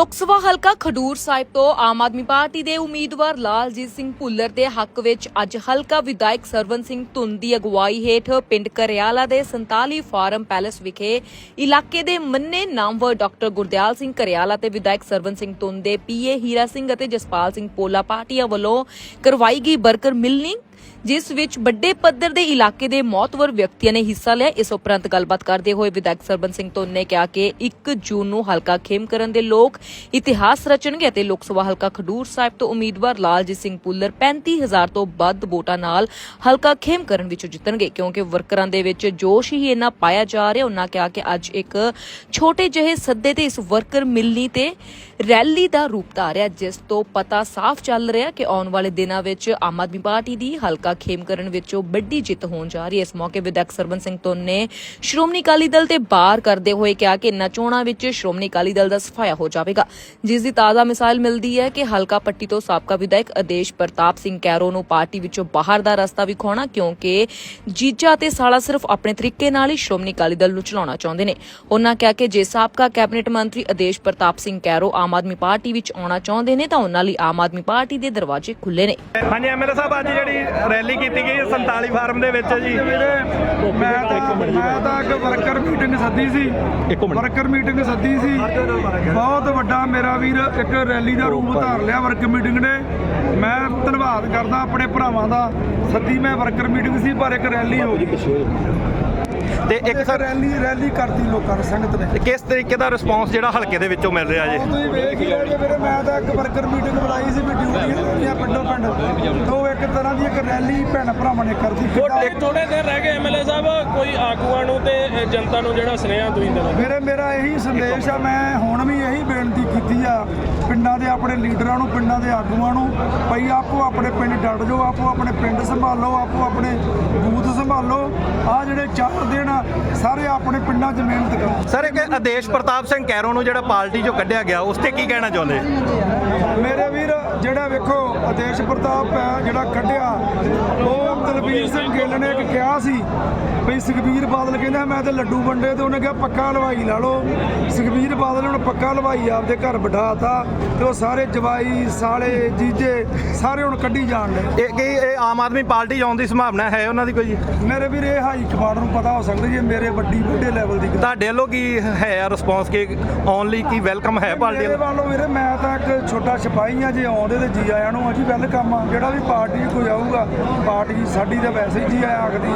ਲੋਕ ਸਭਾ ਹਲਕਾ ਖਡੂਰ ਸਾਹਿਬ ਤੋਂ ਆਮ ਆਦਮੀ ਪਾਰਟੀ ਦੇ ਉਮੀਦਵਾਰ ਲਾਲਜੀਤ ਸਿੰਘ ਭੁੱਲਰ ਦੇ ਹੱਕ ਵਿੱਚ ਅੱਜ ਹਲਕਾ ਵਿਧਾਇਕ ਸਰਵਨ ਸਿੰਘ ਧੁੰਦ ਦੀ ਅਗਵਾਈ ਹੇਠ ਪਿੰਡ ਕਰਿਆਲਾ ਦੇ 47 ਫਾਰਮ ਪੈਲੇਸ ਵਿਖੇ ਇਲਾਕੇ ਦੇ ਮੰਨੇ ਨਾਮਵਰ ਡਾਕਟਰ ਗੁਰਦਿਆਲ ਸਿੰਘ ਕਰਿਆਲਾ ਤੇ ਵਿਧਾਇਕ ਸਰਵਨ ਸਿੰਘ ਧੁੰਦ ਦੇ ਪੀਏ ਹੀਰਾ ਸਿੰਘ ਅਤੇ ਜਸਪਾਲ ਸਿੰਘ ਪੋਲਾ ਪਾਰਟੀਆਂ ਵੱਲੋਂ ਕਰਵਾਈ ਗਈ ਵਰਕਰ ਮਿਲਣੀ ਜਿਸ ਵਿੱਚ ਵੱਡੇ ਪੱਧਰ ਦੇ ਇਲਾਕੇ ਦੇ ਮੌਤਵਰ ਵਿਅਕਤੀਆਂ ਨੇ ਹਿੱਸਾ ਲਿਆ। ਇਸ ਉਪਰੰਤ ਗੱਲਬਾਤ ਕਰਦੇ ਹੋਏ ਵਿਧਾਇਕ ਸਰਬਨ ਸਿੰਘ ਧੁੰਨ ਨੇ ਕਿਹਾ ਕਿ 1 ਜੂਨ ਨੂੰ ਹਲਕਾ ਖੇਮਕਰਨ ਦੇ ਲੋਕ ਇਤਿਹਾਸ ਰਚਣਗੇ ਅਤੇ ਲੋਕ ਸਭਾ ਹਲਕਾ ਖਡੂਰ ਸਾਹਿਬ ਤੋਂ ਉਮੀਦਵਾਰ ਲਾਲਜੀਤ ਸਿੰਘ ਪੁੱਲਰ 35000 ਤੋਂ ਵੱਧ ਵੋਟਾਂ ਨਾਲ ਹਲਕਾ ਖੇਮ ਕਰਨ ਵਿੱਚ ਜਿੱਤਣਗੇ, ਕਿਉਂਕਿ ਵਰਕਰਾਂ ਦੇ ਵਿੱਚ ਜੋਸ਼ ਹੀ ਇੰਨਾ ਪਾਇਆ ਜਾ ਰਿਹਾ। ਉਹਨਾਂ ਕਿਹਾ ਕਿ ਅੱਜ ਇੱਕ ਛੋਟੇ ਜਿਹੇ ਸੱਦੇ ਤੇ ਇਸ ਵਰਕਰ ਮਿਲਣੀ ਤੇ ਰੈਲੀ ਦਾ ਰੂਪ ਧਾਰਿਆ, ਜਿਸ ਤੋਂ ਪਤਾ ਸਾਫ਼ ਚੱਲ ਰਿਹਾ ਕਿ ਆਉਣ ਵਾਲੇ ਦਿਨਾਂ ਵਿੱਚ ਆਮ ਆਦਮੀ ਪਾਰਟੀ ਦੀ ਹਲਕਾ ਖੇਮ ਕਰਨ ਵਿੱਚੋਂ ਵੱਡੀ ਜਿੱਤ ਹੋਣ ਜਾ ਰਹੀ ਹੈ। ਇਸ ਮੌਕੇ ਵਿਧਾਇਕ ਸਰਬਨ ਸਿੰਘ ਧੁੰਨ ਨੇ ਸ਼੍ਰੋਮਣੀ ਅਕਾਲੀ ਦਲ ਤੇ ਬਾਰ ਕਰਦੇ ਹੋਏ ਕਿਹਾ ਕਿ ਇਨ੍ਹਾਂ ਚੋਣਾਂ ਵਿੱਚ ਸ਼੍ਰੋਮਣੀ ਅਕਾਲੀ ਦਲ ਦਾ ਸਫਾਇਆ ਹੋ ਜਾਵੇਗਾ। ਜਿਸ ਦੀ ਤਾਜ਼ਾ ਮਿਸਾਲ ਮਿਲਦੀ ਹੈ ਕਿ ਹਲਕਾ ਪੱਟੀ ਤੋਂ ਸਾਬਕਾ ਵਿਧਾਇਕ ਆਦੇਸ਼ ਪ੍ਰਤਾਪ ਸਿੰਘ ਕੈਰੋ ਨੂੰ ਪਾਰਟੀ ਵਿੱਚੋਂ ਬਾਹਰ ਦਾ ਰਸਤਾ ਵਿਖਾਉਣਾ ਕਿਉਂਕਿ ਜੀਜਾ ਤੇ ਸਾਲਾ ਸਿਰਫ ਆਪਣੇ ਤਰੀਕੇ ਨਾਲ ਹੀ ਸ਼੍ਰੋਮਣੀ ਅਕਾਲੀ ਦਲ ਨੂੰ ਚਲਾਉਣਾ ਚਾਹੁੰਦੇ ਨੇ। ਉਹਨਾਂ ਕਿਹਾ ਕਿ ਜੇ ਸਾਬਕਾ ਕੈਬਨਿਟ ਮੰਤਰੀ ਆਦੇਸ਼ ਪ੍ਰਤਾਪ ਸਿੰਘ ਕੈਰੋ ਆਮ ਆਦਮੀ ਪਾਰਟੀ ਵਿੱਚ ਆਉਣਾ ਚਾਹੁੰਦੇ ਨੇ ਤਾਂ ਉਹਨਾਂ ਲਈ ਆਮ ਆਦਮੀ ਪਾਰਟੀ ਦੇ ਦਰਵਾਜ਼ੇ ਖੁੱਲੇ ਨੇ। ਹਾਂਜੀ ਐਮਐਲਏ ਸਾਹਿਬ ਅੱਜ ਜਿਹੜੀ ਰੈਲੀ ਕੀਤੀ ਗਈ 47 ਫਾਰਮ ਦੇ ਵਿੱਚ ਜੀ। ਮੈਂ ਤਾਂ ਮੈਂ ਤਾਂ ਇੱਕ ਵਰਕਰ ਮੀਟਿੰਗ ਸੱਦੀ ਸੀ। ਵਰਕਰ ਮੀਟਿੰਗ ਸੱਦੀ ਸੀ। ਬਹੁਤ ਵੱਡਾ ਮੇਰਾ ਵੀਰ ਇੱਕ ਰੈਲੀ ਦਾ ਰੂਪ ਧਾਰ ਲਿਆ ਵਰਕਰ ਮੀਟਿੰਗ ਨੇ। ਮੈਂ ਧੰਨਵਾਦ ਕਰਦਾ ਆਪਣੇ ਭਰਾਵਾਂ ਦਾ। ਸੱਦੀ ਮੈਂ ਵਰਕਰ ਮੀਟਿੰਗ ਸੀ ਪਰ ਇੱਕ ਰੈਲੀ ਹੋ ਗਈ। ਤੇ ਇੱਕ ਸਰ ਰੈਲੀ ਰੈਲੀ ਕਰਤੀ ਲੋਕਾਂ ਨੇ ਸੰਗਤ ਨੇ। ਕਿਸ ਤਰੀਕੇ ਦਾ ਰਿਸਪੌਂਸ ਜਿਹੜਾ ਹਲਕੇ ਦੇ ਵਿੱਚੋਂ ਮਿਲ ਰਿਹਾ ਜੀ? ਤੁਸੀਂ ਵੇਖ ਹੀ ਰਹੇ ਮੈਂ ਤਾਂ ਇੱਕ ਵਰਕਰ ਮੀਟਿੰਗ ਬੁਲਾਈ ਸੀ ਵੀ ਲੈਣੀਆਂ ਪਿੰਡੋਂ ਪਿੰਡ। ਤੋਂ ਇੱਕ ਤਰ੍ਹਾਂ ਦੀ ਇੱਕ ਰੈਲੀ ਭੈਣ ਭਰਾਵਾਂ ਨੇ ਕਰਦੀ ਥੋੜੇ ਦਿਨ ਰਹਿ ਗਏ ਐਮਐਲਏ ਸਾਹਿਬ ਕੋਈ ਆਗੂਆਂ ਨੂੰ ਤੇ ਅ, ਜਨਤਾ ਨੂੰ ਜਿਹੜਾ ਸੁਨੇਹਾ ਤੁਸੀਂ ਦੇਣਾ। ਮੇਰੇ ਮੇਰਾ ਇਹੀ ਸੰਦੇਸ਼ ਆ ਮੈਂ ਹੁਣ ਵੀ ਇਹੀ ਬੇਨਤੀ ਦੇ ਆਪਣੇ ਲੀਡਰਾਂ ਨੂੰ ਪਿੰਡਾਂ ਦੇ ਆਗੂਆਂ ਨੂੰ ਭਈ ਆਪੋ ਆਪਣੇ ਪਿੰਡ ਡਟ ਜਾਓ ਆਪੋ ਆਪਣੇ ਪਿੰਡ ਸੰਭਾਲੋ ਆਪੋ ਆਪਣੇ ਬੂਥ ਸੰਭਾਲੋ ਆ ਜਿਹੜੇ ਚਾਰ ਦਿਨ ਆ, ਸਾਰੇ ਆਪਣੇ ਪਿੰਡਾਂ 'ਚ ਮਿਹਨਤ ਕਰੋ। ਸਰ ਇੱਕ ਆਦੇਸ਼ ਪ੍ਰਤਾਪ ਸਿੰਘ ਕੈਰੋ ਨੂੰ ਜਿਹੜਾ ਪਾਰਟੀ ਚੋਂ ਕੱਢਿਆ ਗਿਆ ਉਸ ਤੇ ਕੀ ਕਹਿਣਾ ਚਾਹੁੰਦੇ? ਮੇਰੇ ਵੀਰ ਜਿਹੜਾ ਵੇਖੋ ਆਦੇਸ਼ ਪ੍ਰਤਾਪ ਹੈ ਜਿਹੜਾ ਕੱਢਿਆ ਉਹ ਦਲਬੀਰ ਸਿੰਘ ਗਿੱਲ ਨੇ ਇੱਕ ਕਿਹਾ ਸੀ ਵੀ ਸੁਖਬੀਰ ਬਾਦਲ ਕਹਿੰਦਾ ਮੈਂ ਤੇ ਲੱਡੂ ਵੰਡੇ ਤੇ ਉਹਨੇ ਕਿਹਾ ਪੱਕਾ ਹਲਵਾਈ ਲਾ ਲਓ। ਸੁਖਬੀਰ ਬਾਦਲ ਨੇ ਹੁਣ ਪੱਕਾ ਹਲਵਾਈ ਆਪਦੇ ਘਰ ਬਿਠਾਤਾ ਤੇ ਉਹ ਸਾਰੇ ਜਵਾਈ ਸਾਲੇ ਜੀਜੇ ਸਾਰੇ ਹੁਣ ਕੱਢੀ ਜਾਣ ਡੇ ਇਹ ਕੀ ਇਹ ਆਮ ਆਦਮੀ ਪਾਰਟੀ ਆਉਣ ਦੀ ਸੰਭਾਵਨਾ ਹੈ ਉਹਨਾਂ ਦੀ ਕੋਈ? ਮੇਰੇ ਵੀਰ ਇਹ ਹਾਈ ਕਮਾਂਡ ਨੂੰ ਪਤਾ ਹੋ ਸਕਦਾ ਜੇ ਮੇਰੇ ਵੱਡੀ ਵੱਡੇ ਲੈਵਲ ਦੀ ਤੁਹਾਡੇ ਵੱਲੋਂ ਕੀ ਹੈ ਰਿਸਪੌਂਸ ਕਿ ਆਉਣ ਲਈ ਕੀ ਵੈਲਕਮ ਹੈ ਪਾਰਟੀ ਵੱਲੋਂ ਵੀਰੇ ਮੈਂ ਤਾਂ ਇੱਕ ਛੋਟਾ ਸਿਪਾਹੀ ਜੇ ਆਉਂਦੇ ਤੇ ਜੀ ਆਇਆਂ ਨੂੰ ਆ ਜੀ ਵੈਲਕਮ ਆ। ਜਿਹੜਾ ਵੀ ਪਾਰਟੀ 'ਚ ਕੋਈ ਆਊਗਾ, ਪਾਰਟੀ ਸਾਡੀ ਤਾਂ ਵੈਸੇ ਹੀ ਜੀ ਆਇਆ ਆਖਦੀ।